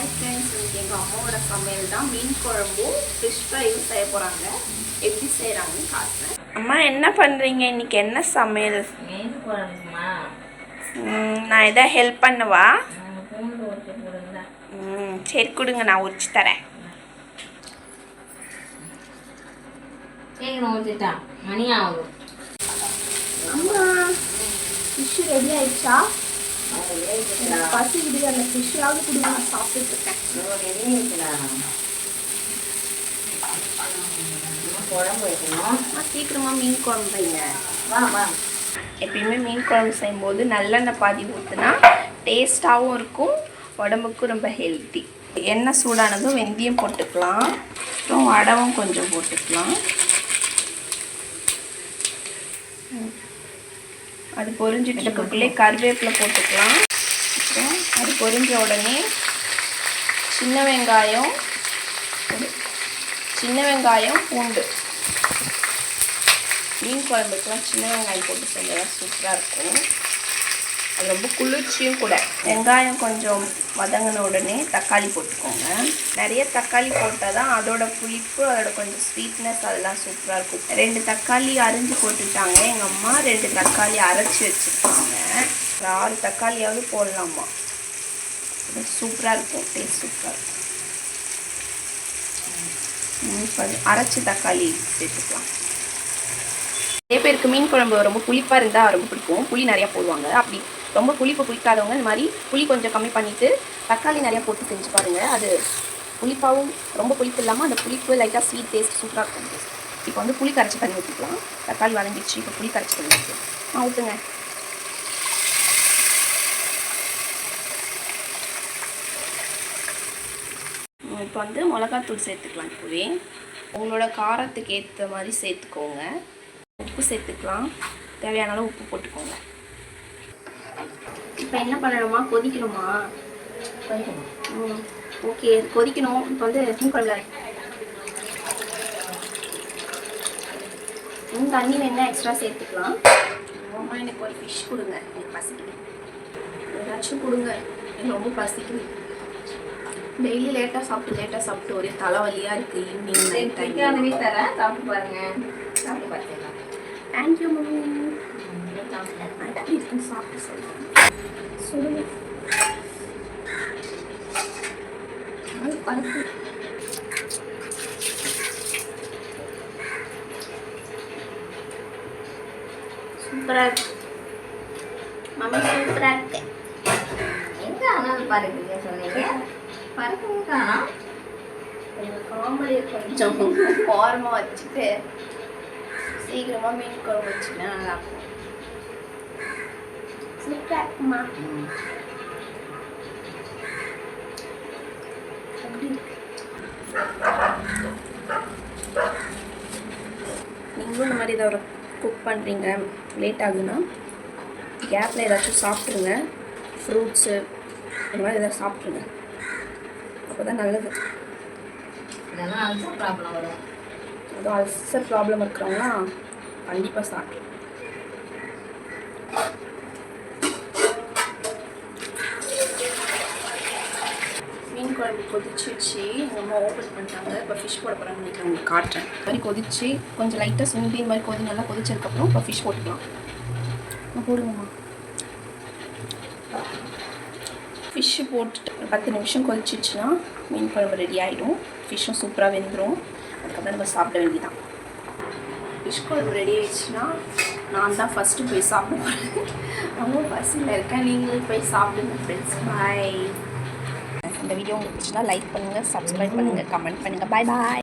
Hi friends இன்னைக்கு எங்கள் அம்மாவோட சமையல் தான். மீன் குழம்பும் ஃபிஷ் ஃப்ரையும் செய்ய போகிறாங்க எப்படி செய்கிறாங்கன்னு காட்டுறேன். அம்மா என்ன பண்ணுறீங்க இன்னைக்கு என்ன சமையல்? மீன் குழம்புமா? நான் எதாவது ஹெல்ப் பண்ணவா? ம், சரி கொடுங்க நான் உரிச்சு தரேன். சீக்கிரம் மணி ஆகுது. அம்மா ஃபிஷ் ரெடி ஆயிடுச்சா? பசிக்குது அந்த ஃபிஷ்ஷாவது கொடுங்க நான் சாப்பிட்டுட்டு இருக்கேன் குழம்பு வைக்கணும் அம்மா, மீன் குழம்பு வைங்க. வா வா எப்பயுமே மீன் குழம்பு செய்யும்போது நல்லெண்ணெய் பாதி ஊற்றுனா டேஸ்ட்டாகவும் இருக்கும் உடம்புக்கும் ரொம்ப ஹெல்த்தி எண்ணெய் சூடானதும் வெந்தயம் போட்டுக்கலாம். அப்புறம் வடவும் கொஞ்சம் போட்டுக்கலாம். அது பொரிஞ்சிட்டு இருக்கக்குள்ளே கருவேப்பிலை போட்டுக்கலாம். அப்புறம் அது பொரிஞ்ச உடனே சின்ன வெங்காயம் சின்ன வெங்காயம் பூண்டு. மீன் குழம்புக்குலாம் சின்ன வெங்காயம் போட்டு செஞ்சா சூப்பராக இருக்கும். அது ரொம்ப குளிர்ச்சியும் கூட. வெங்காயம் கொஞ்சம் வதங்கின உடனே தக்காளி போட்டுக்கோங்க. நிறைய தக்காளி போட்டால் தான் அதோட புளிப்பு அதோட கொஞ்சம் ஸ்வீட்னஸ் அதெல்லாம் சூப்பராக இருக்கும். ரெண்டு தக்காளி அரிஞ்சு போட்டுட்டாங்க. எங்கள் அம்மா ரெண்டு தக்காளி அரைச்சி வச்சுருக்காங்க. ஒரு ஆறு தக்காளியாவது போடலாமா? சூப்பராக இருக்கும். டேஸ்ட் சூப்பராக இருக்கும். அரைச்சி தக்காளி சேர்த்துக்கலாம். நிறைய பேருக்கு மீன் குழம்பு ரொம்ப புளிப்பாக இருந்தால் ரொம்ப பிடிக்கும். புளி நிறையா போடுவாங்க. அப்படி ரொம்ப புளிப்பு பிடிக்காதவங்க இந்த மாதிரி புளி கொஞ்சம் கம்மி பண்ணிவிட்டு தக்காளி நிறையா போட்டு செஞ்சு பாருங்கள் அது புளிப்பாகவும் ரொம்ப புளிப்பு இல்லாமல் அந்த புளிப்பு லைட்டாக ஸ்வீட் டேஸ்ட் சூப்பராக இருக்கும். இப்போ வந்து புளி கரைச்சி தண்ணி ஊற்றிக்கலாம் தக்காளி வதங்கிடுச்சு. இப்போ புளி கரைச்சி தண்ணி ஊற்றிக்கலாம் ஆ ஊற்றுங்க இப்போ வந்து மிளகாத்தூள் சேர்த்துக்கலாம் இப்போவே. உங்களோட காரத்துக்கு ஏற்ற மாதிரி சேர்த்துக்கோங்க. உப்பு சேர்த்துக்கலாம். தேவையான அளவு உப்பு போட்டுக்கோங்க. இப்போ என்ன பண்ணணுமா? கொதிக்கணுமா? கொஞ்சம் ம் ஓகே கொதிக்கணும். இப்போ வந்து மீன் குழம்புல இன்னும் தண்ணி வேணா எக்ஸ்ட்ரா சேர்த்துக்கலாம்? அம்மா எனக்கு ஒரு ஃபிஷ் கொடுங்க. எனக்கு பசிக்குது. ஏதாச்சும் கொடுங்க. எனக்கு ரொம்ப பசிக்குது. டெய்லி லேட்டாக சாப்பிட்டு லேட்டாக சாப்பிட்டு ஒரே தலைவலியாக இருக்குது ஈவினிங் நைட் டைம் தரேன் சாப்பிட்டு பாருங்க. சாப்பிட்டு பார்த்துக்கலாம் தேங்க்யூ மம்மி சாப்பிட்டு சொல்லுங்க சூப்பராக இருக்கு. மம்மி சூப்பராக இருக்கு எங்கே ஆனால் பறக்குங்க சொன்னீங்க பறக்குங்க காணோம் காமெடியை கொஞ்சம் ஓரமாக வச்சுட்டு சீக்கிரமாக மீன் குழம்பு வச்சுன்னா நல்லாயிருக்கும் சூப்பராக இருக்குமா நீங்களும் இந்த மாதிரி ஏதாவது குக் பண்ணுறீங்க லேட் ஆகுதுன்னா கேப்பில் ஏதாச்சும் சாப்பிட்ருங்க ஃப்ரூட்ஸு இந்த மாதிரி ஏதாவது சாப்பிட்ருங்க அப்போ தான் நல்லது. இதெல்லாம் அல்சர் ப்ராப்ளம் வரும். அதுவும் அல்சர் ப்ராப்ளம் இருக்கிறவங்களாம் கண்டிப்பாக சாப்பிடும் குழம்பு கொதிச்சிச்சு எங்கள் அம்மா ஓப்பன் பண்ணிட்டாங்க. இப்போ ஃபிஷ் போட போகிறாங்க நினைக்கிறேன் உங்களுக்கு. காட்டுறேன். இந்த மாதிரி கொதிச்சு கொஞ்சம் லைட்டாக சுண்டி இந்த மாதிரி கொதி நல்லா கொதிச்சதுக்கப்புறம் இப்போ ஃபிஷ் போட்டுக்கலாம். ஆ, போடுங்கம்மா ஃபிஷ்ஷு போட்டுட்டு பத்து நிமிஷம் கொதிச்சிச்சுன்னா மீன் குழம்பு ரெடி ஆகிடும் ஃபிஷ்ஷும் சூப்பராக வெந்துடும் அதுக்கப்புறம் நம்ம சாப்பிட வேண்டியதான் ஃபிஷ் குழம்பு ரெடி ஆயிடுச்சுன்னா நான் தான் ஃபஸ்ட்டு போய் சாப்பிட போகிறேன் ரொம்ப பசியில் இருக்கேன். நீங்களும் போய் சாப்பிடுங்க ஃப்ரெண்ட்ஸ் பாய் இந்த வீடியோ உங்களுக்கு பிடிச்சிருந்தா லைக் பண்ணுங்கள் சப்ஸ்கிரைப் பண்ணுங்கள் கமெண்ட் பண்ணுங்கள் பாய் பாய்